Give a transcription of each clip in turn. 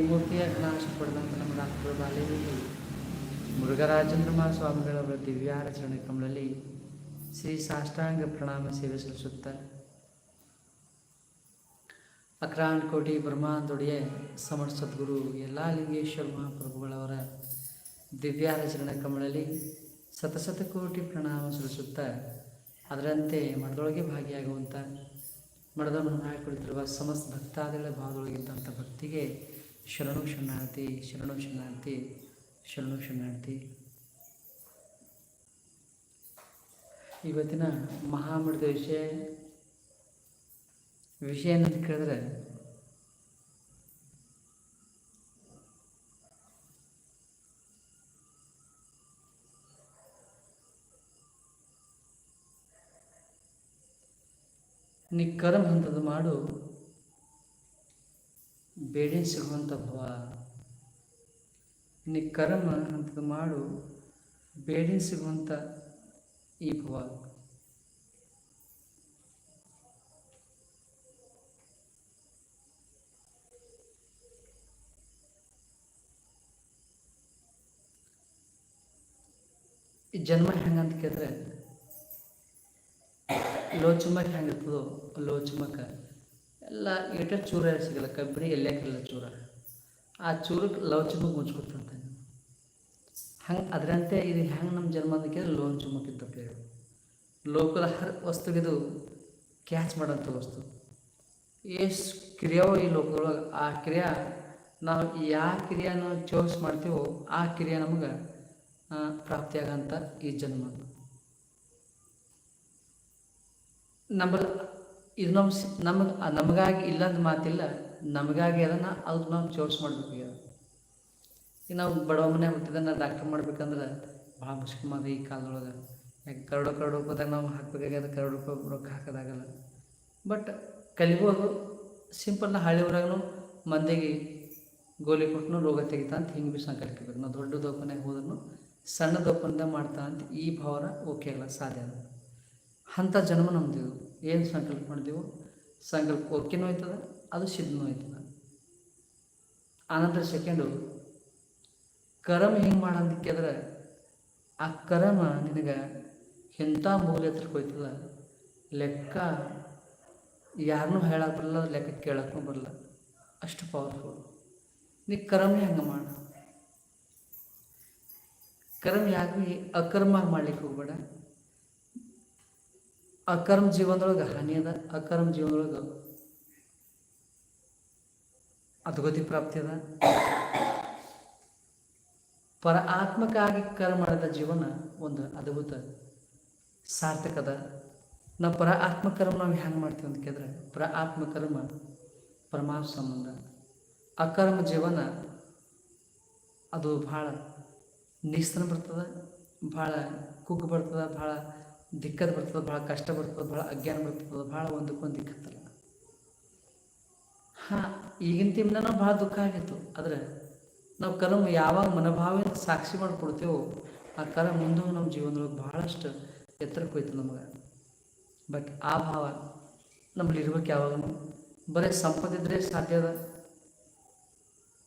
ಮೂರ್ತಿಯ ಘನಾಶ ಪಡೆದಂಥ ನಮ್ಮ ಡಾಕ್ಟರ್ ಬಾಲೇವಿ ಮುರುಘರಾಜೇಂದ್ರ ಸ್ವಾಮಿಗಳವರ ದಿವ್ಯಾರಚರಣೆ ಕಮಲಲ್ಲಿ ಶ್ರೀ ಸಾಷ್ಟಾಂಗ ಪ್ರಣಾಮ ಸೇವೆ ಸಲ್ಲಿಸುತ್ತ ಅಕ್ರಾಂಡ್ ಕೋಟಿ ಬ್ರಹ್ಮಾಂದೊಡೆಯ ಸಮರ್ ಸದ್ಗುರು ಎಲ್ಲ ಲಿಂಗೇಶ್ವರ ಮಹಾಪ್ರಭುಗಳವರ ದಿವ್ಯಾರಚರಣೆ ಕಮಲಲ್ಲಿ ಸತಸತ ಕೋಟಿ ಪ್ರಣಾಮ ಸಲ್ಲಿಸುತ್ತ ಅದರಂತೆ ಮಠದೊಳಗೆ ಭಾಗಿಯಾಗುವಂಥ ಮಠದ ಕುಳಿತಿರುವ ಸಮಸ್ತ ಭಕ್ತಾದಿಗಳ ಭಾವದೊಳಗಿದ್ದಂಥ ಭಕ್ತಿಗೆ ಶರಣು ಶರಣಾರ್ಥಿ ಶರಣು ಶರಣಾರ್ಥಿ ಶರಣು ಶರಣಾರ್ಥಿ. ಇವತ್ತಿನ ಮಹಾಮೃತ ವಿಷಯ ವಿಷಯ ಏನಂತ ಕೇಳಿದ್ರೆ ನೀ ಕರ್ಮ ಹಂತದ ಮಾಡು. ಬೇಡಿ ಸಿಗುವಂಥ ಭವ. ನೀ ಕರ್ಮ ಹಂತದ ಮಾಡು, ಬೇಡಿ ಸಿಗುವಂಥ ಈ ಭವ. ಈ ಜನ್ಮ ಹೆಂಗಂತ ಕೇಳಿದ್ರೆ ಲೋಚುಮಕ್ ಹೆಂಗಿರ್ತದೋ ಲೋಚುಮಕ ಎಲ್ಲ ಏಟ ಚೂರ ಸಿಗಲ್ಲ ಕಬ್ಬಿಣಿ ಎಲ್ಲಕ್ಕಿಲ್ಲ ಚೂರ. ಆ ಚೂರಕ್ಕೆ ಲವ್ ಚುಮಕ್ ಮುಚ್ಕೊಟ್ಬಿಡ್ತಾನೆ ಹಂಗೆ ಅದರಂತೆ ಇದು ಹೆಂಗೆ ನಮ್ಮ ಜನ್ಮ ಅಂತ ಕೇಳಿದ್ರೆ ಲೋನ್ ಚುಮಕ್ ಇದ್ದ ಪೇರು ಲೋಕದ ಹರ್ ವಸ್ತುಗಿದು ಕ್ಯಾಚ್ ಮಾಡೋಂಥ ವಸ್ತು. ಎಷ್ಟು ಕ್ರಿಯಾವೋ ಈ ಲೋಕದೊಳಗೆ, ಆ ಕ್ರಿಯೆ, ನಾವು ಯಾವ ಕ್ರಿಯೆ ನಾವು ಚೋಸ್ ಮಾಡ್ತೀವೋ ಆ ಕ್ರಿಯೆ ನಮಗೆ ಪ್ರಾಪ್ತಿಯಾಗಂಥ ಈ ಜನ್ಮ. ನಮ್ಮಲ್ಲಿ ಇದು ನಮ್ಮ ನಮಗೆ ನಮಗಾಗಿ ಇಲ್ಲದ ಮಾತಿಲ್ಲ, ನಮಗಾಗಿ ಅದನ್ನು ಅದು ನಾವು ಚೋರ್ಸ್ ಮಾಡಬೇಕು ಈಗ. ನಾವು ಬಡವ ಮನೆ ಹುಟ್ಟಿದನ್ನು ಡಾಕ್ಟರ್ ಮಾಡ್ಬೇಕಂದ್ರೆ ಭಾಳ ಮುಷ್ಕ ಮಾದ ಈ ಕಾಲದೊಳಗೆ. ಯಾಕೆ ಕರಡು ಕರಡು ರೂಪಾಯಿದಾಗ ನಾವು ಹಾಕಬೇಕಾಗ್ಯದ ಕರಡು ರೂಪಾಯಿ ರೊಕ್ಕ ಹಾಕೋದಾಗಲ್ಲ. ಬಟ್ ಕಲಿಬೋದು ಸಿಂಪಲ್ನ ಹಳ್ಳಿ ಊರಾಗೂ ಮಂದಿಗೆ ಗೋಲಿ ಕೊಟ್ಟು ರೋಗ ತೆಗಿತಾ ಅಂತ ಹಿಂಗೆ ಬಿಸ್ನ ಸಂಕಲ್ಪಿಬೇಕು ನಾವು ದೊಡ್ಡ ದೋಪನೆಗೆ ಹೋದ್ರೂ ಸಣ್ಣ ದೋಪನದ ಮಾಡ್ತಾ ಅಂತ ಈ ಭಾವನ ಓಕೆ ಆಗಲ್ಲ ಸಾಧ್ಯ ಅಂತ ಜನ್ಮ ನಮ್ದು ಏನು ಸಂಕಲ್ಪ ಮಾಡಿದೆವು, ಸಂಕಲ್ಪ ಓಕೆನೂ ಆಯ್ತದ ಅದು ಸಿದ್ಧನೂ ಆಯ್ತದ ಆನಂತರ ಸೆಕೆಂಡು ಕರಮ ಹೆಂಗೆ ಮಾಡಂತ ಕೇಳಿದ್ರೆ ಆ ಕರಮ ನಿನಗೆ ಎಂಥ ಮೂಲ ಹತ್ರಕ್ಕೆ ಹೋಯ್ತದ ಲೆಕ್ಕ ಯಾರನ್ನೂ ಹೇಳಕ್ಕೆ ಬರಲ್ಲ ಲೆಕ್ಕ ಕೇಳಕ್ಕೂ ಬರಲ್ಲ. ಅಷ್ಟು ಪವರ್ಫುಲ್ ನೀ ಕರ್ಮ ಹೆಂಗೆ ಮಾಡ? ಕರ್ಮ ಯಾಕೆ ಅಕ್ರಮ ಮಾಡ್ಲಿಕ್ಕೆ ಹೋಗ್ಬೇಡ? ಅಕರ್ಮ ಜೀವನದೊಳಗೆ ಹಾನಿ ಅದ, ಅಕರ್ಮ ಜೀವನದೊಳಗೆ ಅಧೋಗತಿ ಪ್ರಾಪ್ತಿ ಅದ. ಪರ ಆತ್ಮಕ್ಕಾಗಿ ಕರ್ಮ ಮಾಡಿದ ಜೀವನ ಒಂದು ಅದ್ಭುತ ಸಾರ್ಥಕದ ನಾವು ಪರ ಆತ್ಮಕರ್ಮ ನಾವು ಹೆಂಗೆ ಮಾಡ್ತೀವಿ ಅಂತ ಕೇಳಿದ್ರೆ, ಪರ ಆತ್ಮಕರ್ಮ ಪರಮಾತ್ಮ ಸಂಬಂಧ. ಅಕರ್ಮ ಜೀವನ ಅದು ಭಾಳ ನಿಸ್ತನ ಬರ್ತದೆ, ಭಾಳ ಕುಗ್ಗು ಬರ್ತದೆ, ಭಾಳ ದಿಕ್ಕದು ಬರ್ತದೆ, ಭಾಳ ಕಷ್ಟ ಬರ್ತದೆ, ಭಾಳ ಅಜ್ಞಾನ ಬರ್ತದೆ, ಭಾಳ ಒಂದಕ್ಕೊಂದು ದಿಕ್ಕತ್ತಲ್ಲ. ಹಾಂ, ಈಗಿನ ತಿಮ್ನ ಭಾಳ ದುಃಖ ಆಗಿತ್ತು. ಆದರೆ ನಾವು ಕರ್ಮ ಯಾವಾಗ ಮನೋಭಾವದಿಂದ ಸಾಕ್ಷಿ ಮಾಡಿಕೊಡ್ತೇವೋ, ಆ ಕರ್ಮ ಮುಂದೆ ನಮ್ಮ ಜೀವನದೊಳಗೆ ಭಾಳಷ್ಟು ಎತ್ತರಕ್ಕೆ ಹೋಯ್ತು ನಮಗೆ. ಬಟ್ ಆ ಭಾವ ನಮ್ಮಲ್ಲಿ ಇರ್ಬೇಕು ಯಾವಾಗಲೂ. ಬರೀ ಸಂಪತ್ತಿದ್ರೆ ಸಾಧ್ಯ ಅದ.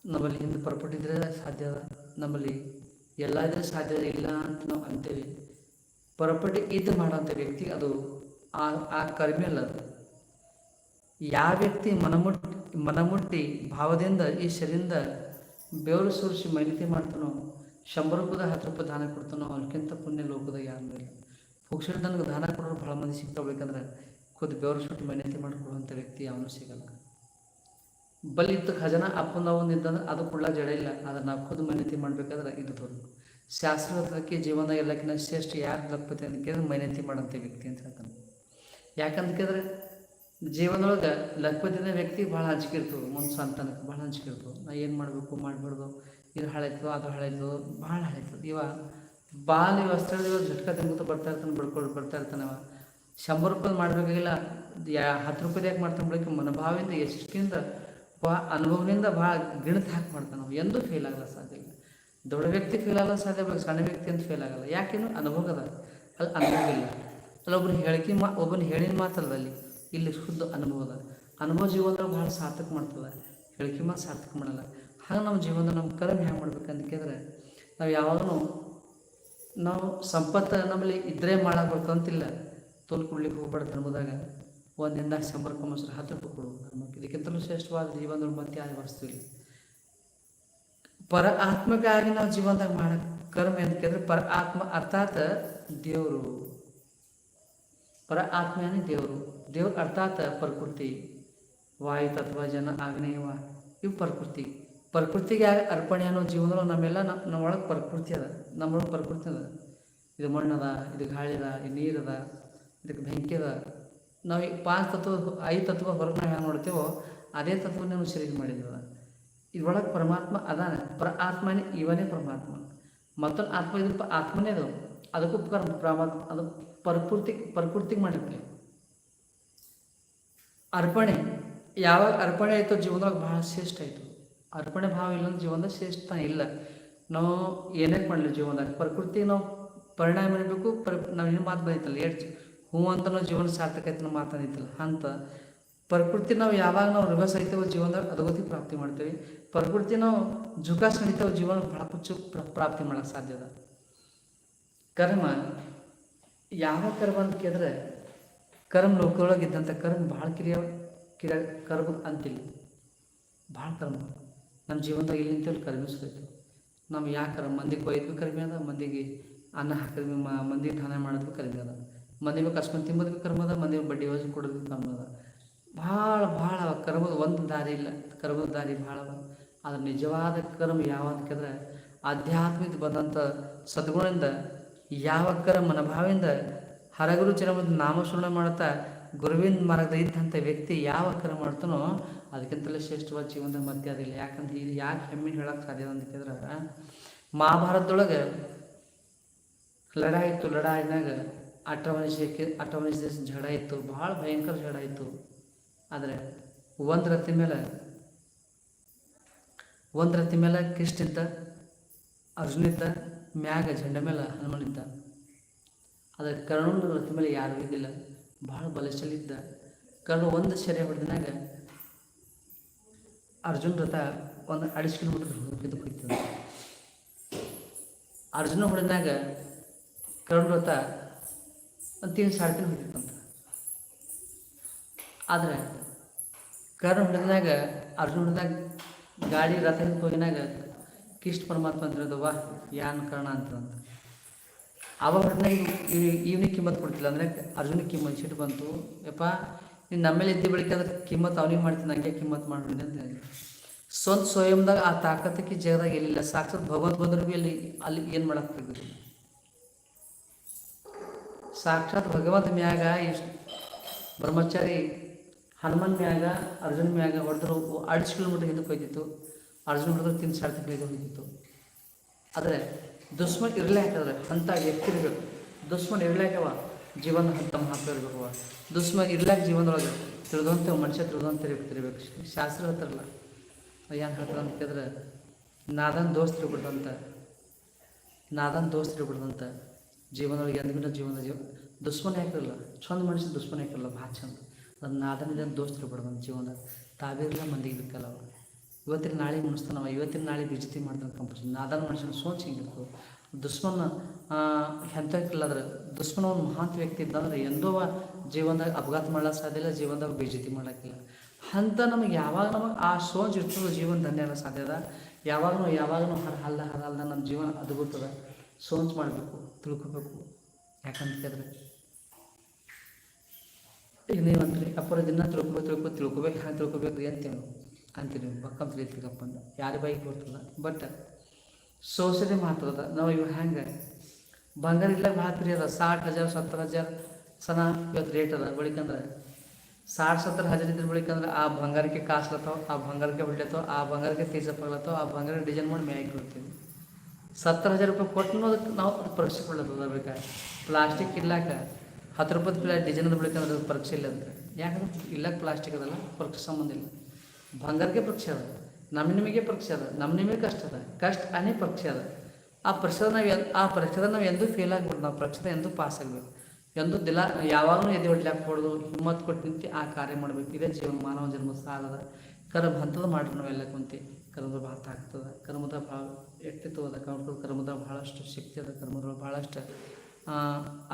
ನಮ್ಮಲ್ಲಿ ಹಿಂದೆ ಪರ್ಪಟ್ಟಿದ್ರೆ ಸಾಧ್ಯ ಅದ. ನಮ್ಮಲ್ಲಿ ಎಲ್ಲ ಇದ್ರೆ ಸಾಧ್ಯ ಇಲ್ಲ ಅಂತ ನಾವು ಅಂತೇವೆ. ಪರಪಟಿ ಇದು ಮಾಡೋಂಥ ವ್ಯಕ್ತಿ ಅದು ಆ ಆ ಅಲ್ಲ ಅದು. ಯಾವ ವ್ಯಕ್ತಿ ಮನಮುಟ್ಟಿ ಮನಮುಟ್ಟಿ ಭಾವದಿಂದ ಈ ಶರೀರದಿಂದ ಬೆವರು ಸುರಿಸಿ ಮೈನತಿ ಮಾಡ್ತಾನೋ, ಶಂಬರ ರೂಪಾಯಿ ಹತ್ತು ರೂಪಾಯಿ ದಾನ ಕೊಡ್ತಾನೋ ಅವನಕ್ಕಿಂತ ಪುಣ್ಯ ಲೋಕದ ಯಾರು ಇಲ್ಲ. ಪುಕ್ಷರ ನನಗೆ ದಾನ ಕೊಡೋರು ಭಾಳ ಮಂದಿ ಸಿಗ್ತಾಬೇಕಂದ್ರೆ ಖುದ್ದು ಬೆವರು ಸುಟ್ಟು ಮೈನತಿ ಮಾಡಿಕೊಡುವಂಥ ವ್ಯಕ್ತಿ ಅವನು ಸಿಗಲ್ಲ. ಬಲ್ಲಿ ಇತ್ತು ಖಜಾನ ಅಪ್ಪನ ಒಂದು ಅದು ಕೊಡ್ಲ ಜಡ ಇಲ್ಲ ಅದನ್ನು ನಾವು ಖುದ್ದು ಮೈನತಿ ಮಾಡಬೇಕಾದ್ರೆ ಇದು ಶಾಸ್ತ್ರಕ್ಕೆ ಜೀವನದಾಗ ಎಲ್ಲಕ್ಕಿಂತ ಶ್ರೇಷ್ಠ ಯಾರು ಲಕ್ಪತಿ ಅಂತ ಕೇಳಿದ್ರೆ ಮೈನತಿ ಮಾಡೋಂಥ ವ್ಯಕ್ತಿ ಅಂತ ಹೇಳ್ತಾನೆ. ಯಾಕಂತ ಕೇಳಿದ್ರೆ ಜೀವನದೊಳಗೆ ಲಕ್ಪತಿನ ವ್ಯಕ್ತಿ ಭಾಳ ಹಂಚಿಕೆ ಇರ್ತದೆ. ಮುಂದೆ ಸಂತಾನಕ್ಕೆ ಭಾಳ ಹಂಚಿಕೆ ಇರ್ತದೆ. ನಾ ಏನು ಮಾಡಬೇಕು, ಮಾಡಬಾರ್ದು, ಇದು ಹಳೆಯ್ತು ಅದು ಹಳೆಯ್ತು ಭಾಳ ಹಳೆಯ್ತು ಇವ ಬಾಲ್ ಇವ ಅಷ್ಟರಲ್ಲಿ ಝಟ್ಕ ತಿನ್ಕೊತ ಬರ್ತಾ ಇರ್ತಾನೆ ಬಡ್ಕೊಂಡು ಬರ್ತಾ ಇರ್ತಾನೆ ಅವ. ಶಂಬರ್ ರೂಪಾಯಿ ಮಾಡಬೇಕಾಗಿಲ್ಲ, ಯಾ ಹತ್ತು ರೂಪಾಯಿ ಯಾಕೆ ಮಾಡ್ತಾನೆ ಬಳಿಕ ಮನೋಭಾವದಿಂದ ಎಷ್ಟಿಂದ ಬಾ ಅನುಭವದಿಂದ ಭಾಳ ಗಿಣತ್ ಹಾಕಿ ಮಾಡ್ತಾನೆ ಎಂದೂ ಫೇಲ್ ಆಗಲ್ಲ ಸಾಧ್ಯ. ದೊಡ್ಡ ವ್ಯಕ್ತಿ ಫೇಲ್ ಆಗಲ್ಲ ಸಾಧ್ಯ ಇಲ್ಲ, ಸಣ್ಣ ವ್ಯಕ್ತಿ ಅಂತ ಫೇಲ್ ಆಗಲ್ಲ. ಯಾಕೇನು ಅನುಭವ ಅದ. ಅಲ್ಲಿ ಅನುಭವ ಇಲ್ಲ. ಅಲ್ಲಿ ಒಬ್ಬರು ಹೇಳಿಕೆ ಮಾ, ಒಬ್ಬನ ಹೇಳಿನ ಮಾತಲ್ಲ ಅಲ್ಲಿ. ಇಲ್ಲಿ ಶುದ್ಧ ಅನುಭವ ಅದ. ಅನುಭವ ಜೀವನದಾಗ ಭಾಳ ಸಾರ್ಥಕ ಮಾಡ್ತದೆ. ಹೇಳಿಕೆ ಮಾತು ಸಾರ್ಥಕ ಮಾಡಲ್ಲ. ಹಾಗೆ ನಮ್ಮ ಜೀವನದ ನಮ್ಮ ಕರ್ಮ ಹೆಂಗೆ ಅಂತ ಕೇಳಿದ್ರೆ, ನಾವು ಯಾವಾಗಲೂ ನಾವು ಸಂಪತ್ತು ನಮ್ಮಲ್ಲಿ ಇದ್ದರೆ ಮಾಡಕ್ಕೆ ಬರ್ತಂತಿಲ್ಲ ತೋಲ್ ಕೊಡ್ಲಿಕ್ಕೆ ಹೋಗ್ಬಾರ್ದು ಧರ್ಮದಾಗ ಒಂದು ದಿನದಾಗ ಶಂಬರ್ ಮೊಸರು ಹತ್ತು ರೂಪಾಯಿ ಧರ್ಮಕ್ಕೆ ಇದಕ್ಕಿಂತಲೂ ಶ್ರೇಷ್ಠವಾದ ಜೀವನದ ಮತ್ತೆ ಯಾವ ವಸ್ತು ಪರ ಆತ್ಮಕ್ಕಾಗಿ ನಾವು ಜೀವನದಾಗ ಮಾಡಕ್ಕೆ ಕರ್ಮ ಕೇಳಿದ್ರೆ ಪರ ಆತ್ಮ ಅರ್ಥಾತ್ ದೇವರು. ಪರ ಆತ್ಮನೇ ದೇವರು. ದೇವ್ರ ಅರ್ಥಾತ್ ಪ್ರಕೃತಿ. ವಾಯು, ತತ್ವ, ಜನ, ಆಗ್ನೇಯವ, ಇವು ಪ್ರಕೃತಿ. ಪ್ರಕೃತಿಗೆ ಅರ್ಪಣೆ ಅನ್ನೋ ಜೀವನದೊಳಗೆ ನಮ್ಮೆಲ್ಲ ನಮ್ಮ ನಮ್ಮೊಳಗೆ ಪ್ರಕೃತಿ ಅದ. ನಮ್ಮೊಳಗೆ ಪ್ರಕೃತಿ ಅದ. ಇದು ಮಣ್ಣದ, ಇದು ಗಾಳಿ ಅದ ಇದು ನೀರದ ಇದಕ್ಕೆ ಬೆಂಕಿ ಅದ. ನಾವು ಈ ಪಾಂಚ್ ತತ್ವ, ಐದು ತತ್ವ ಹೊರಗೆ ನಾವು ಹೆಂಗೆ ನೋಡ್ತೇವೋ, ಅದೇ ತತ್ವನೇ ನಾವು ಸೃಷ್ಟಿ ಮಾಡಿದ್ವಿ ಇದ್ರೊಳಗೆ ಪರಮಾತ್ಮ ಅದಾನೆ. ಪರ ಆತ್ಮನೇ ಇವನೇ ಪರಮಾತ್ಮ. ಮತ್ತೊಂದು ಆತ್ಮ ಇದ್ರ ಆತ್ಮನೇ ಅದು. ಅದಕ್ಕೂ ಪರಮಾತ್ಮ ಅದು ಪ್ರಕೃತಿ ಪ್ರಕೃತಿಗೆ ಮಾಡಿರ್ತೀವಿ. ಅರ್ಪಣೆ. ಯಾವಾಗ ಅರ್ಪಣೆ ಆಯಿತು ಜೀವನದಾಗ ಭಾಳ ಶ್ರೇಷ್ಠ ಆಯಿತು. ಅರ್ಪಣೆ ಭಾವ ಇಲ್ಲ ಅಂದ್ರೆ ಜೀವನದಾಗ ಶ್ರೇಷ್ಠ ಇಲ್ಲ. ನಾವು ಏನೇ ಮಾಡಲಿ ಜೀವನದಾಗ? ಪ್ರಕೃತಿ ನಾವು ಪರಿಣಾಮ ಮಾಡಬೇಕು ಪರ್ ನಾವು ಏನು ಮಾತು ಬಂದಿತ್ತಲ್ಲ ಎಷ್ಟು ಹ್ಞೂ ಅಂತ ನಾವು ಜೀವನ ಸಾರ್ಥಕ ಆಯ್ತು ನಾವು ಮಾತಾಡಿತ್ತಲ್ಲ ಅಂತ ಪ್ರಕೃತಿ ನಾವು ಯಾವಾಗ ನಾವು ರಿವರ್ಸ್ ಆಯ್ತೇವೋ ಜೀವನದಾಗ ಅಧೋಗತಿ ಪ್ರಾಪ್ತಿ ಮಾಡ್ತೇವೆ. ಪ್ರಕೃತಿ ನಾವು ಜುಕಾಸ್ ಸಹಿತ ಜೀವನ ಹುಚ್ಚು ಪ್ರ- ಪ್ರಾಪ್ತಿ ಮಾಡೋಕ್ಕೆ ಸಾಧ್ಯ ಅದ. ಕರ್ಮ, ಯಾವ ಕರ್ಮ ಅಂತ ಕೇಳಿದ್ರೆ, ಕರ್ಮ ಲೋಕದೊಳಗೆ ಇದ್ದಂಥ ಕರ್ಮ ಭಾಳ ಕಿರಿಯ ಕಿರ ಕರ್ಮ ಅಂತಿಲ್ಲ. ಭಾಳ ಕರ್ಮ. ನಮ್ಮ ಜೀವನದಾಗ ಇಲ್ಲಿ ಅಂತೇಳಿ ಕರ್ಮಿಸ್ತೈತೆ ನಾವು ಯಾಕೆ ಕರ್ಮ, ಮಂದಿಗೆ ಕೊಯ್ದು ಕರ್ಮಿ ಅದ, ಮಂದಿಗೆ ಅನ್ನ ಹಾಕಿದ್ವಿ ಮಂದಿಗೆ ದಾನ ಮಾಡೋದು ಕರ್ಮಿ ಅದ. ಮಂದಿ ಬೇಕು ಅಸ್ಮನ್ ತಿಂಬೋದಕ್ಕೆ ಕರ್ಮ ಅದ, ಮಂದಿಗೆ ಬಡ್ಡಿ ಯೋಜನೆ ಕೊಡೋದು ಕರ್ಮ ಅದ. ಭಾಳ ಭಾಳ ಕರ್ಮದ ಒಂದು ದಾರಿ ಇಲ್ಲ. ಕರ್ಮದ ದಾರಿ ಭಾಳ ಆದರೆ ನಿಜವಾದ ಕರ್ಮ ಯಾವ ಅಂತ ಕೇಳಿದ್ರೆ ಆಧ್ಯಾತ್ಮಿಕ ಬಂದಂಥ ಸದ್ಗುಣದಿಂದ, ಯಾವ ಕರ್ಮ ಮನೋಭಾವದಿಂದ ಹರಗುರು ಚರಮದ ನಾಮಸ್ಮರಣೆ ಮಾಡ್ತಾ ಗುರುವಿನ ಮಾರ್ಗದ ಇದ್ದಂಥ ವ್ಯಕ್ತಿ ಯಾವ ಕರ್ಮ ಮಾಡ್ತಾನೋ ಅದಕ್ಕಿಂತಲೇ ಶ್ರೇಷ್ಠವಾದ ಜೀವನದ ಮಧ್ಯ ಅದಿಲ್ಲ ಯಾಕಂದ್ರೆ ಇದು ಯಾಕೆ ಹೆಮ್ಮೆ ಹೇಳಕ್ಕೆ ಸಾಧ್ಯ ಅಂತ ಕೇಳಿದ್ರೆ ಮಹಾಭಾರತದೊಳಗೆ ಲಡಾಯಿತ್ತು ಲಡಾಯಿನಾಗ ಅಟವನಿಸಕ್ಕೆ ಅಟವನಿಸ ಜಡ ಇತ್ತು. ಭಾಳ ಭಯಂಕರ ಜಡ ಇತ್ತು. ಆದರೆ ಒಂದು ರತಿ ಮೇಲೆ ಒಂದು ರತಿ ಮೇಲೆ ಅರ್ಜುನ ಇದ್ದ ಮ್ಯಾಗ ಜಂಡ ಮೇಲೆ ಹನುಮನ್ ಇದ್ದ ಆದರೆ ಕರ್ಣನ ರತಿ ಮೇಲೆ ಯಾರೂ ಇದ್ದಿಲ್ಲ, ಭಾಳ ಬಲಶಾಲಿ ಇದ್ದ. ಕರ್ಣ ಒಂದು ಶರೀರ ಹೊಡೆದಿನಾಗ ಅರ್ಜುನ್ ರಥ ಒಂದು ಅಡಿಸ್ ಕಿಲೋಮೀಟರ್ ಹೋಗಿದ್ದು ಹೋಗ್ತದೆ ಅರ್ಜುನ ಹೊಡೆದಾಗ ಕರ್ಣ ರಥ ಒಂದು ತಿಂಗಳು ಸಾಡ್ತೀನಿ ಹೋಗಿತ್ತಂತ. ಆದರೆ ಕರ್ಣ ಹೊಡೆದಾಗ ಅರ್ಜುನ ಗಾಡಿ ರಥ ಹೋಗಿನಾಗ ಕೃಷ್ಣ ಪರಮಾತ್ಮ ಅಂತಿರೋದು ವಾ, ಯಾನ್ ಕರ್ಣ ಅಂತಂತ. ಅವಾಗ ಹೊಡೆದಾಗ ಇವನಿಗೆ ಕಿಮ್ಮತ್ ಕೊಡ್ತಿಲ್ಲ, ಅಂದರೆ ಅರ್ಜುನಿಗೆ ಕಿಮ್ಮತ್, ಸಿಟ್ಟು ಬಂತು. ಯಪ್ಪ, ನೀನು ನಮ್ಮೇಲೆ ಇದ್ದ ಬಳಿಕ ಅದ್ರ ಕಿಮ್ಮತ್ ಅವನಿಗೆ ಮಾಡ್ತೀನಿ ನನಗೆ ಕಿಮ್ಮತ್ ಮಾಡ್ಬಿಡಿ ಅಂತ ಸ್ವಂತ ಸ್ವಯಂದಾಗ ಆ ತಾಕತ್ತಕ್ಕೆ ಜಗದಾಗ ಎಲ್ಲಿಲ್ಲ. ಸಾಕ್ಷಾತ್ ಭಗವಂತ ಬಂದರೂ ಭೀ ಅಲ್ಲಿ ಅಲ್ಲಿ ಏನು ಮಾಡಕ್ಕೆ ಸಾಕ್ಷಾತ್ ಭಗವಂತ ಮ್ಯಾಗ ಎಷ್ಟು ಬ್ರಹ್ಮಚಾರಿ ಹನುಮನ್ ಮ್ಯಾಗ, ಅರ್ಜುನ್ ಮ್ಯಾಗ ಹೊಡೆದ್ರು ಅಡಿಸ್ ಕಿಲೋಮೀಟರ್ ಹಿಂದಕ್ಕೆ ಹೋಯ್ತಿತ್ತು. ಅರ್ಜುನ್ ಹೊಡೆದ್ರು ತಿಂದು ಸಾಡೆ ತಿಂಗಳಿಗೆ ಹೋಗಿತ್ತು ಆದರೆ ದುಶ್ಮನ್ ಇರಲೇ ಹಾಕಿದ್ರೆ ಅಂತ ಎತ್ತಿರಬೇಕು ದುಶ್ಮನ್ ಇರ್ಲಾಕವ ಜೀವನ ಹಂತ ಮಹತ್ವ ಇರಬೇಕು ದುಶ್ಮನ್ ಇರ್ಲಾಕ ಜೀವನದೊಳಗೆ ತಿಳಿದಂತೆ ಮನುಷ್ಯ ತಿಳಿದಂತೆ ತಿರ್ಬೇಕು ಶಾಸ್ತ್ರ ಹೇಳ್ತಾರಲ್ಲ ಏನು ಹೇಳ್ತಾರೆ ಅಂತ ಕೇಳಿದ್ರೆ, ನಾದನ್ ದೋಸ್ತ್ ಇರ್ಬಿಡ್ದಂತ ನಾದನ್ ದೋಸ್ತ್ ಇರ್ಬಿಡ್ದಂತ ಜೀವನದೊಳಗೆ ಎಂದಿನ ಜೀವನ ಜೀವ ದುಶ್ಮನ್ ಹಾಕಿರಲ್ಲ ಚಂದ ಮನುಷ್ಯ ದುಶ್ಮನ್ ಹಾಕಿರಲ್ಲ ಭಾಳ ಚಂದ. ಅದು ದೋಸ್ತರು ಬಿಡೋದು ನಮ್ಮ ಜೀವನದಾಗ ತಾವಿರಲ್ಲ ಮಂದಿಗೆ ಬೇಕಲ್ಲ ಅವ ಇವತ್ತಿನ ನಾಳೆ ಮುಣಿಸ್ತಾನವ ಇವತ್ತಿನ ನಾಳೆ ಬಿಜತಿ ಮಾಡ್ತಾನೆ ಕಂಪಲ್ಸರಿ ನಾದನ ಮನುಷ್ಯನ ಸೋಚ್ ಹಿಂಗಿರ್ತದೆ ದುಶ್ಮನ ಎಂಥಕ್ಕಿಲ್ಲ ಅದ್ರ ದುಶ್ಮನ ಒಂದು ಮಹಾಂತ ವ್ಯಕ್ತಿ ಇದ್ದಂದ್ರೆ ಎಂದೋ ಜೀವನದಾಗ ಅಪಘಾತ ಮಾಡಕ್ಕೆ ಸಾಧ್ಯ ಇಲ್ಲ, ಜೀವನದಾಗ ಬೇಜತಿ ಮಾಡೋಕ್ಕಿಲ್ಲ ಅಂತ ನಮಗೆ ಯಾವಾಗ ನಮಗೆ ಆ ಸೋಂಜ್ ಇರ್ತದೆ ಜೀವನ ಧನ್ಯ ಸಾಧ್ಯದ ಸಾಧ್ಯ ಅದ? ಯಾವಾಗ ನಾವು ಯಾವಾಗ ನಾವು ಹರ ಹಲ್ಲ ನಮ್ಮ ಜೀವನ ಅದ್ಭುತದ. ಸೋಚ್ ಮಾಡಬೇಕು, ತಿಳ್ಕೊಬೇಕು. ಯಾಕಂತ ಕೇಳಿದ್ರೆ ಈಗ ನೀವು ಅಂತೀರಿ ಅಪ್ಪರ ದಿನ ತಿಳ್ಕೊಬೇಕು ತಿಳ್ಕೊಬೇಕು ತಿಳ್ಕೊಬೇಕು, ಹ್ಯಾಂಗೆ ತಿಳ್ಕೊಬೇಕು ರೀ ಅಂತೇಳಿ ಅಂತೀರಿ ಬಕ್ಕಂ ತಿಳಿತೀರಪ್ಪ ಅಂದ ಯಾರ ಬಾಯಿಗೆ ಬರ್ತದ ಬಟ್ ಸೋಸದೆ ಮಾತದ ನಾವು ಇವು ಹೆಂಗೆ ಬಂಗಾರ ಇಲ್ಲ ಭಾಳ ಪ್ರಿಯ ಅದ. ಸಾಟ್ ಹಜಾರ್, ಸತ್ತರ ಹಜಾರ್ ಸನ ಇವತ್ತು ರೇಟ್ ಅದ. ಬಳಿಕಂದ್ರೆ ಸಾಟ್ ಸತ್ತರ ಹಜಾರ್ ಇದ್ರ ಬಳಿಕಂದ್ರೆ ಆ ಬಂಗಾರಕ್ಕೆ ಕಾಸ್ಲತ್ತಾವ ಆ ಬಂಗಾರಕ್ಕೆ ಬಿಡ್ಲತ್ತವ ಆ ಬಂಗಾರಕ್ಕೆ ತೀಸಪ್ಪಾಗ್ಲತ್ತಾವ ಆ ಬಂಗಾರ ಡಿಸೈನ್ ಮಾಡಿ ಮ್ಯಾಗಿ ಕೊಡ್ತೀವಿ ಸತ್ತರ ಹಜಾರ್ ರೂಪಾಯಿ ಕೊಟ್ಟು ಅದಕ್ಕೆ ನಾವು ಅದು ಪರೀಕ್ಷೆ ಕೊಡ್ಲತ್ತದ ಬೇಕಾದ್ರೆ. ಪ್ಲಾಸ್ಟಿಕ್ ಇರ್ಲಾಕ ಹತ್ತು ರೂಪಾಯಿ ಪ್ಲೇಟ್ ಡಿಸೈನದ ಬಳಿಕ ಪರೀಕ್ಷೆ ಇಲ್ಲ ಅಂದರೆ. ಯಾಕಂದ್ರೆ ಇಲ್ಲ ಪ್ಲಾಸ್ಟಿಕ್ ಅದಲ್ಲ ಪರೀಕ್ಷೆ ಸಂಬಂಧ ಇಲ್ಲ. ಬಂಗಾರಕ್ಕೆ ಪರೀಕ್ಷೆ ಅದ, ನಮ್ಮ ನಿಮಗೆ ಪರೀಕ್ಷೆ ಅದ, ನಮ್ಮ ನಿಮಗೆ ಕಷ್ಟ ಅದ, ಕಷ್ಟ ಅನೇ ಪರೀಕ್ಷೆ ಅದ. ಆ ಪರೀಕ್ಷೆ ನಾವು ಎನ್ ಆ ಪರೀಕ್ಷೆದ ನಾವು ಎಂದೂ ಫೇಲ್ ಆಗ್ಬಿಡ್ದು ನಾವು ಪರೀಕ್ಷೆ ಎಂದೂ ಪಾಸ್ ಆಗಬೇಕು ಎಂದು ದಿಲ ಯಾವಾಗಲೂ ಎದೆ ಹೊಡ್ಲಿ ಹೊಡೆದು ಹಿಮ್ಮತ್ ಕೊಟ್ಟು ನಿಂತು ಆ ಕಾರ್ಯ ಮಾಡಬೇಕು. ಇದೇ ಜೀವನ ಮಾನವ ಜನ್ಮ ಸಾಲದ. ಕರ್ಮ ಹಂತದ ಮಾಡ್ರಿ ನಾವೆಲ್ಲ ಕುಂತಿ. ಕರ್ಮದ ಭಾಳ ಆಗ್ತದೆ, ಕರ್ಮದ ಭಾಳ ಎಟ್ಟಿತ್ತು ಅದ ಕರ್ಮ ಕರ್ಮದ ಭಾಳಷ್ಟು ಶಕ್ತಿ ಅದ, ಕರ್ಮದ ಭಾಳಷ್ಟು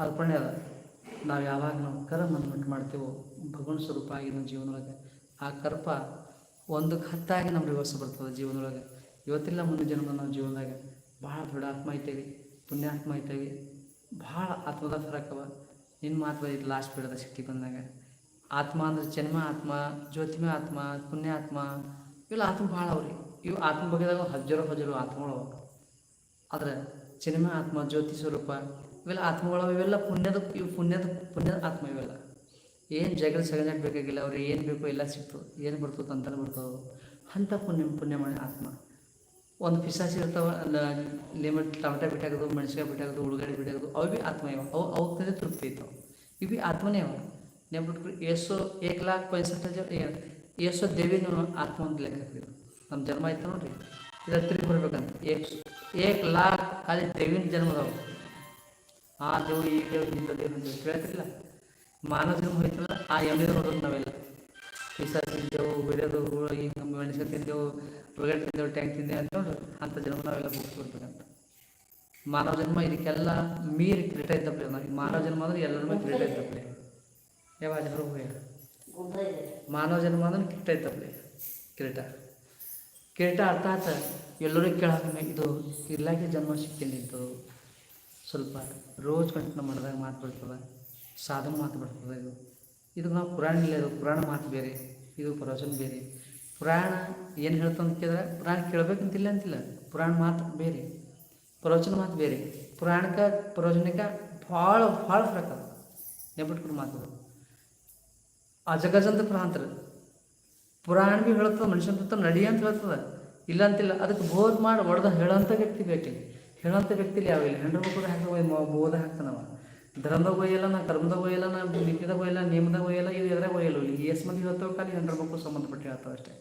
ಅರ್ಪಣೆ ಅದ. ನಾವು ಯಾವಾಗ ನಾವು ಕರ್ಮ ಉಂಟು ಮಾಡ್ತೇವೋ, ಭಗವನ್ ಸ್ವರೂಪ ಆಗಿ ನಮ್ಮ ಜೀವನದೊಳಗೆ ಆ ಕರ್ಪ ಒಂದು ಹತ್ತಾಗಿ ನಮ್ಮ ವ್ಯವಸ್ಥೆ ಬರ್ತದೆ ಜೀವನದೊಳಗೆ ಇವತ್ತಿಲ್ಲ ಮುಂದೆ ಜನ್ಮ ನಾವು ಜೀವನದಾಗ ಭಾಳ ದೊಡ್ಡ ಆತ್ಮ ಐತೇವಿ ಪುಣ್ಯಾತ್ಮ ಐತೇವಿ ಭಾಳ ಆತ್ಮದ ಫರಕವ ನಿನ್ನ ಮಾತ್ರ ಇದು ಲಾಸ್ಟ್ ಬಿಡದ ಶಕ್ತಿ ಬಂದಾಗ. ಆತ್ಮ ಅಂದ್ರೆ ಜನ್ಮ ಆತ್ಮ, ಜ್ಯೋತಿಮ ಆತ್ಮ, ಪುಣ್ಯಾತ್ಮ, ಇವೆಲ್ಲ ಆತ್ಮ ಭಾಳ ಅವ್ರಿ ಇವು ಆತ್ಮ ಬಗ್ಗೆದಾಗ ಹಜ್ಜರು ಹಜ್ಜರು ಆತ್ಮಗಳು ಆದ್ರೆ ಜನ್ಮ ಆತ್ಮ ಜ್ಯೋತಿ ಸ್ವರೂಪ ಇವೆಲ್ಲ ಆತ್ಮಗಳು, ಇವೆಲ್ಲ ಪುಣ್ಯದ, ಇವು ಪುಣ್ಯದ ಪುಣ್ಯದ ಆತ್ಮ ಇವೆಲ್ಲ. ಏನು ಜಗಳ ಸಗಜಾಕ್ ಬೇಕಾಗಿಲ್ಲ ಅವ್ರಿಗೆ ಏನು ಬೇಕೋ ಎಲ್ಲ ಸಿಕ್ತು. ಏನು ಬರ್ತದೆ ಅಂತಾನೆ ಬರ್ತದೆ. ಅಂಥ ಪುಣ್ಯ ಪುಣ್ಯ ಮಾಡಿ ಆತ್ಮ. ಒಂದು ಪಿಸಾಸಿ ಇರ್ತಾವ ಲಿಮಿಟ್ ಟಮಟ ಬಿಟ್ಟಾಗೋದು ಮೆಣಸಿನ್ಕಾಯಿ ಬಿಟ್ಟಾಗೋದು ಉಳ್ಳಾಗಡ್ಡಿ ಬಿಟ್ಟಾಗೋದು ಅವು ಭೀ ಆತ್ಮ ಇವ. ಅವು ಅವಕ್ಕೆ ತೃಪ್ತಿ ಇತ್ತು ಇವು ಭೀ ಆತ್ಮನೇ ಅವ. ನೆನ್ಬಿಟ್ರಿ ಏಸೋ ಏಕ್ ಪೈಸठ ಹಜಾರ್ ಏಸೋ ದೇವಿನೂ ಆತ್ಮ ಅಂತ ಲೆಕ್ಕ ಹಾಕಿದ್ರು. ನಮ್ಮ ಜನ್ಮ ಆಯ್ತು ನೋಡ್ರಿ. ಇದು ತಿರುಗಿ ಬರ್ಬೇಕಂತ ಏಕ್ ಏಕ್ ಲಾಕ್ ಖಾಲಿ ದೇವಿನ ಜನ್ಮದವು. ಆ ದೇವರು ಈ ದೇವ್ರು ಅಂತ ಕೇಳ್ತಿಲ್ಲ ಮಾನವ ಜನ್ಮ ಹೋಯ್ತಲ್ಲ ಆ ಎಮ್ಮೆ ನೋಡೋದು ನಾವೆಲ್ಲ. ಪಿಸ ತಿಂದೆವು ಬಿಡೋದು ನಮ್ಮ ಮೆಣಸಿನ ತಿಂದೆವು ಉಳ್ಳಾಗಡ್ಡಿ ತಿಂದೆವು ಟ್ಯಾಂಕ್ ತಿಂದೆ ಅಂತ ನೋಡ್ರಿ ಅಂಥ ಜನ್ಮ ನಾವೆಲ್ಲ ಮುಗಿಸ್ಬಿಡ್ಬೇಕಂತ ಮಾನವ ಜನ್ಮ ಇದಕ್ಕೆಲ್ಲ ಮೀರಿ ಕ್ರೀಟ ಇದ್ದಪ್ಪ ನಾವು ಮಾನವ ಜನ್ಮ ಅಂದ್ರೆ ಎಲ್ಲರ ಕ್ರೀಟ ಇದ್ದಪ್ಪ ಯಾವಾಗ ಹೋಗ್ಯ ಮಾನವ ಜನ್ಮ ಅಂದ್ರೆ ಕಿರೀಟ ಇದ್ದಪ್ಪ ಕಿರೀಟ. ಕಿರೀಟ ಅರ್ಥ ಆತ ಎಲ್ಲರಿಗೂ ಕೇಳಕ್ಕೆ ಇದು ಇರ್ಲಾಕೆ ಜನ್ಮ ಇದು ಸ್ವಲ್ಪ ರೋಜ್ ಕಂಟಿನ್ಯೂ ಮಾಡಿದಾಗ ಮಾತು ಬರ್ತದೆ, ಸಾಧನ ಮಾತು ಬರ್ತದೆ ಇದು. ಇದು ನಾವು ಪುರಾಣ ಇಲ್ಲ ಪುರಾಣ ಮಾತು ಬೇರೆ, ಇದು ಪ್ರವಚನ ಬೇರೆ. ಪುರಾಣ ಏನು ಹೇಳ್ತಂತ ಕೇಳಿದ್ರೆ, ಪುರಾಣ ಕೇಳಬೇಕಂತಿಲ್ಲ ಅಂತಿಲ್ಲ, ಪುರಾಣ ಮಾತು ಬೇರೆ, ಪ್ರವಚನ ಮಾತು ಬೇರೆ. ಪುರಾಣಕ್ಕೆ, ಪ್ರವಚನಕ್ಕೆ ಭಾಳ ಭಾಳ ಫರಕ್ ಅದ ನೆಬಿಟ್ಕೊಂಡು ಮಾತು ಅಜಗಜಂತ ಪ್ರಾಂತರ ಪುರಾಣ ಭೀ ಹೇಳ್ತದೆ, ಮನುಷ್ಯನ ನಡಿ ಅಂತ ಹೇಳ್ತದೆ, ಇಲ್ಲ ಅಂತಿಲ್ಲ. ಅದಕ್ಕೆ ಬೋಧ್ ಮಾಡಿ ಹೊಡೆದ ಹೇಳೋಂಥ ವ್ಯಕ್ತಿ ಬೇಕು. ಹೇಳೋಂಥ ವ್ಯಕ್ತಿ ಯಾವಿಲ್ಲ ಹೆಂಡ್ರ ಮಕ್ಕಳು ಹಾಕಿ ಬೋಧ ಹಾಕ್ತಾನವ. ಧರ್ಮದಾಗ ಒಯ್ಯಲ್ಲ ನಾ ಕರ್ಮದಾಗ ಒಯ್ಯಲ್ಲ ನಾ ಲಿಪಿದಾಗ ಒಯ್ಯಲ್ಲ ನೇಮದಾಗ ಒಯ್ಯಲ್ಲ ಇದು ಎದ್ರಾಗ ಒಯ್ಯಲ್ಲ ಇಲ್ಲಿ. ಎಸ್ ಮಂದಿ ಹೇಳ್ತಾವ ಖಾಲಿ ಹೆಂಡ್ರ ಮಕ್ಕಳು ಸಂಬಂಧಪಟ್ಟು ಹೇಳ್ತಾವೆ ಅಷ್ಟೇ.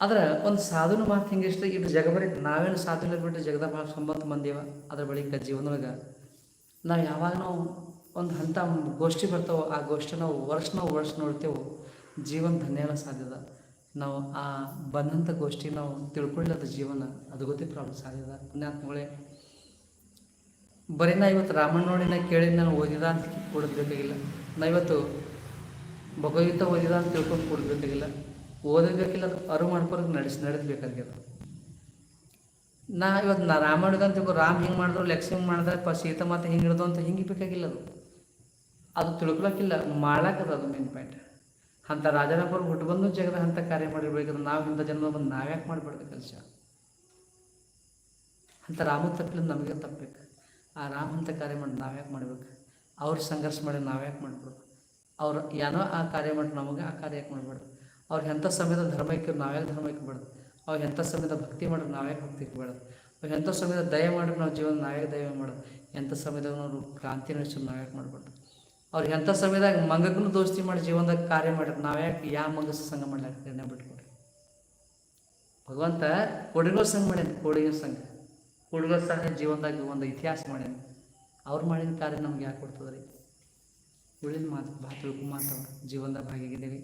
ಆದ್ರೆ ಒಂದು ಸಾಧುನ ಮಾತು ಹಿಂಗೆ ಇಷ್ಟ? ಇದು ಜಗಬರಿ ನಾವೇನು ಸಾಧನೆ ಬಿಟ್ಟು ಜಗದ ಭಾಳ ಸಂಬಂಧ ಬಂದೇವ ಅದ್ರ ಬಳಿಕ ಜೀವನದೊಳಗೆ ನಾವು ಯಾವಾಗ ಒಂದು ಹಂತ ಗೋಷ್ಠಿ ಬರ್ತಾವೋ, ಆ ಗೋಷ್ಠಿ ನಾವು ವರ್ಷ ನಾವು ವರ್ಷ ನೋಡ್ತೇವೋ ಜೀವನ ಧನ್ಯಲ ಸಾಧ್ಯದ. ನಾವು ಆ ಬಂದಂಥ ಗೋಷ್ಠಿ ನಾವು ತಿಳ್ಕೊಳ್ಳದ ಜೀವನ, ಅದು ಗೊತ್ತೇ ಪ್ರಾಬ್ಲಮ್ ಸಾಧ್ಯದ? ಪುಣ್ಯಾತ್ಮಗಳೇ, ಬರೀ ನಾ ಇವತ್ತು ರಾಮಣ್ಣ ನೋಡಿ ನಾ ಕೇಳಿ ನಾನು ಓದಿದ ಅಂತ ಕೊಡಬೇಕಾಗಿಲ್ಲ. ನಾ ಇವತ್ತು ಭಗವಂತ ಓದಿದ ಅಂತ ತಿಳ್ಕೊಂಡು ಕೊಡಬೇಕಾಗಿಲ್ಲ. ಓದಬೇಕಿಲ್ಲ ಅದು ಅರು ಮಾಡ್ಕೊಳಕ್ಕೆ ನಡೆಸಿ ನಡೆದ್ಬೇಕಾಗ್ಯದ ನಾ ಇವತ್ತು ನಾ ರಾಮಾಯಣದ ಅಂತ ತಿಳ್ಕೊ, ರಾಮ್ ಹಿಂಗೆ ಮಾಡಿದ್ರು, ಲಕ್ಷ್ಮಿ ಹಿಂಗೆ ಮಾಡಿದ್ರೆ, ಪ ಸೀತಾ ಮಾತೆ ಹಿಂಗೆ ಹಿಡ್ದು ಅಂತ ಹಿಂಗೆ ಬೇಕಾಗಿಲ್ಲ ಅದು. ಅದು ತಿಳ್ಕೊಳಕ್ಕಿಲ್ಲ ಮಾಡಕ್ಕದ ಅದು ಮೇನ್ ಪಾಯಿಂಟ್ ಅಂಥ ರಾಜನಪುರ ಹುಟ್ಟು ಬಂದು ಜಗದ ಅಂತ ಕಾರ್ಯ ಮಾಡಿರ್ಬೇಕಂದ್ರೆ ನಾವು ಇಂಥ ಜನ್ಮ ಬಂದು ನಾವ್ಯಾಕೆ ಮಾಡಬಾರ್ದು ಕೆಲಸ? ಅಂತ ರಾಮ ತಪ್ಪಿಲ್ಲ ನಮಗೆ ತಪ್ಪಬೇಕು ಆ ರಾಮ ಅಂತ ಕಾರ್ಯ ಮಾಡಿ ನಾವ್ಯಾಕೆ ಮಾಡ್ಬೇಕು? ಅವ್ರು ಸಂಘರ್ಷ ಮಾಡಿ ನಾವ್ಯಾಕೆ ಮಾಡ್ಬೇಕು ಅವ್ರು ಏನೋ ಆ ಕಾರ್ಯ ಮಾಡಿ ನಮಗೆ ಆ ಕಾರ್ಯ ಯಾಕೆ ಮಾಡಬಾರ್ದು ಅವ್ರು ಎಂಥ ಸಮಯದ ಧರ್ಮ ಇಕ್ಕಿ ನಾವ್ಯಾಕೆ ಧರ್ಮ ಇಕ್ಕಬಾರ್ದು ಅವ್ರು ಎಂಥ ಸಮಯದ ಭಕ್ತಿ ಮಾಡಿದ್ರೆ ನಾವ್ಯಾಕೆ ಭಕ್ತಿ ಇಕ್ಕಬಾರ್ದು ಅವ್ರು ಎಂಥ ಸಮಯದ ದಯ ಮಾಡಿದ್ರೆ ನಾವು ಜೀವನ ನಾವ್ಯಾಕೆ ದಯ ಮಾಡೋದು ಎಂಥ ಸಮಯದಾಗ ನಾವು ಕ್ರಾಂತಿ ನಡೆಸೋದು ನಾವ್ಯಾಕೆ ಮಾಡ್ಬಾರ್ದು. ಅವ್ರು ಎಂಥ ಸಮಯದಾಗ ಮಂಗಕ್ಕೂ ದೋಸ್ತಿ ಮಾಡಿ ಜೀವನದಾಗ ಕಾರ್ಯ ಮಾಡ್ಯಾರ, ನಾವು ಯಾಕೆ ಯಾವ ಮಂಗಸ ಸಂಘ ಮಾಡ್ಲಾಕ ಬಿಟ್ಕೊಡ್ರಿ ಭಗವಂತ ಕೊಡಿಗೋ ಸಂಘ ಮಾಡ್ಯಾನ, ಕೋಡಿಗೋ ಸಂಘ. ಹುಡುಗ ಸಂಘ ಜೀವನದಾಗ ಒಂದು ಇತಿಹಾಸ ಮಾಡ್ಯಾನ. ಅವ್ರು ಮಾಡಿದ ಕಾರ್ಯ ನಮ್ಗೆ ಯಾಕೆ ಕೊಡ್ತದ್ರಿ? ಉಳಿದ ಮಾತು ಭಾಳ ತಿಳ್ಕೊ ಮಾತು ಜೀವನದಾಗ ಭಾಗಿಯಾಗಿದ್ದೀವಿ.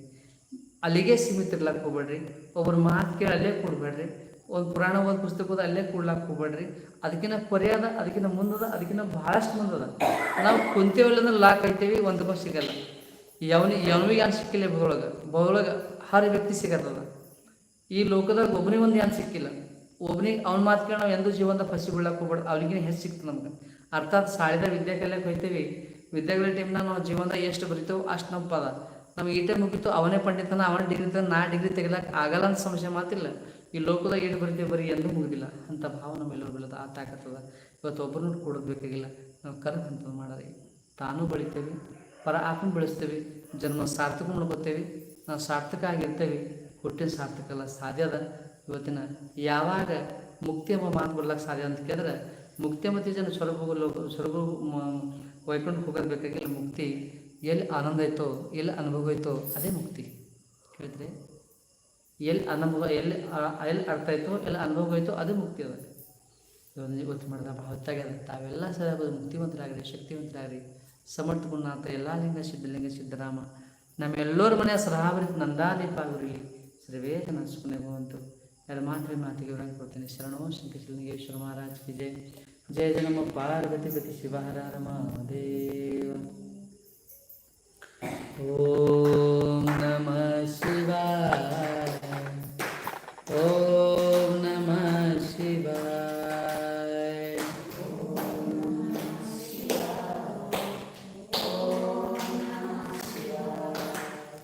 ಅಲ್ಲಿಗೆ ಸೀಮಿತ ಇರ್ಲಾಕ ಹೋಗ್ಬೇಡ್ರಿ. ಒಬ್ಬರು ಮಾತು ಕೇಳಿ ಅಲ್ಲೇ ಕೊಡ್ಬೇಡ್ರಿ. ಒಂದು ಪುರಾಣ ಓದಿ ಅಲ್ಲೇ ಕೂಡ್ಲಾಕ್ ಹೋಗ್ಬೇಡ್ರಿ. ಅದಕ್ಕಿಂತ ಪರ್ಯಾದ ಅದಕ್ಕಿಂತ ಮುಂದದ ಅದಕ್ಕಿಂತ ಭಾಳಷ್ಟು ಮುಂದದ ನಾವು ಕುಂತೇವಲ್ಲ ಅಂದ್ರೆ ಲಾಕ್ ಐತೇವಿ, ಒಂದು ಬಸ್ ಯಾವನಿಗೆ ಯಾನ್ ಸಿಕ್ಕಿಲ್ಲ ಬಹುಳಗ ಬಹುಳಗ ಹರ ವ್ಯಕ್ತಿ ಸಿಗತ್ತದ. ಈ ಲೋಕದಾಗ ಒಬ್ಬನಿಗೆ ಒಂದು ಯಾನ್ ಸಿಕ್ಕಿಲ್ಲ. ಒಬ್ಬನಿಗೆ ಅವ್ನ ಮಾತ್ರ ನಾವು ಎಂದೂ ಜೀವನದ ಫಸಿ ಬೀಳಕ್ಕೆ ಹೋಗ್ಬಾರ್ದು ಅವ್ನಿಗಿನ ಹೆಚ್ಚು ಸಿಕ್ತು ನಮ್ಗೆ. ಅರ್ಥಾತ್ ಸಾಳಿದ ವಿದ್ಯೆ ಕಲಿಯಕ್ಕೆ ಹೋಯ್ತೇವಿ. ವಿದ್ಯಾಗಳ ಟೈಮ್ನಾಗ ನಾವು ಜೀವನದಾಗ ಎಷ್ಟು ಬರಿತೇವೆ ಅಷ್ಟು ನಮ್ಮ ಪದ. ನಮ್ಗೆ ಟೈಮ್ ಮುಗಿತು, ಅವನೇ ಪಂಡಿತನ, ಅವನ ಡಿಗ್ರಿ ತನ ನಾ ಡಿಗ್ರಿ ತೆಗಿಲಕ್ಕೆ ಆಗಲ್ಲ ಅಂತ ಸಮಸ್ಯೆ ಮಾತಿಲ್ಲ. ಈ ಲೋಕದಾಗ ಏನು ಬರ್ತೀವಿ ಬರೀ ಎಂದೂ ಮುಗಿದಿಲ್ಲ. ಅಂತ ಭಾವ ನಮ್ಮೆಲ್ಲರೂ ಬೀಳದ ಆ ತಾಕತ್ತದ. ಇವತ್ತು ಒಬ್ಬರನ್ನು ಕೊಡೋದು ಬೇಕಾಗಿಲ್ಲ. ನಾವು ಕರೆದು ಅಂತ ಮಾಡೋರಿ ತಾನೂ ಬೆಳಿತೇವೆ. ಪರ ಆತ್ಮ ಬೆಳೆಸ್ತೇವೆ. ಜನ್ಮ ಸಾರ್ಥಕ ಮಾಡ್ಕೋತೇವೆ ನಾವು ಸಾರ್ಥಕ ಆಗಿರ್ತೇವೆ ಹುಟ್ಟಿನ ಸಾರ್ಥಕ ಅಲ್ಲ, ಸಾಧ್ಯ ಅದ. ಇವತ್ತಿನ ಯಾವಾಗ ಮುಕ್ತಿ ಎಂಬ ಮಾತು ಬರ್ಲಕ್ಕೆ ಸಾಧ್ಯ ಅಂತ ಕೇಳಿದ್ರೆ, ಮುಕ್ತಿ ಮತ್ತು ಜನ ಸ್ವರ್ಗ ಸ್ವರ್ಗ ವೈಕುಂಠ ಹೋಗೋದು ಬೇಕಾಗಿಲ್ಲ ಮುಕ್ತಿ. ಎಲ್ಲಿ ಆನಂದ ಐತೋ ಎಲ್ಲಿ ಅನುಭವ ಐತೋ ಅದೇ ಮುಕ್ತಿ. ಹೇಳಿದ್ರೆ ಎಲ್ಲಿ ಅನುಭವ, ಎಲ್ಲಿ ಎಲ್ಲಿ ಅರ್ಥ ಆಯಿತು, ಎಲ್ಲಿ ಅನುಭವ ಆಯಿತು ಅದು ಮುಕ್ತಿ ಅದ. ಇದೊಂದು ಗೊತ್ತು ಮಾಡಿದ ಭಾಳ ಹೊತ್ತಾಗ್ಯದ ತಾವೆಲ್ಲ ಸರಿಯಾಗೋದು ಮುಕ್ತಿವಂತರಾಗ್ರಿ, ಶಕ್ತಿವಂತರಾಗ್ರಿ. ಸಮರ್ಥ ಗುಣನಾಥ ಎಲ್ಲ ಲಿಂಗ ಸಿದ್ಧಲಿಂಗ ಸಿದ್ಧರಾಮ ನಮ್ಮೆಲ್ಲರ ಮನೆಯ ಸರಹಾವರಿ ನಂದಾದೀಪ ಆಗಿರಲಿ ಶ್ರೀ ಸುಮ್ಮನೆ ಭವಂತು. ಎರಡು ಮಾತ್ರ ಮಾತಿಗೆ ಇವರಾಗಿ ಕೊಡ್ತೀನಿ. ಶರಣೋ ಶಂಕರಲಿಂಗೇಶ್ವರ ಮಹಾರಾಜ್ ಕಿ ಜಯ ಜಯ ನಮ್ಮ ಪಾರ್ವತಿ ಪತಿ ಶಿವಹರ ನಮ ಓ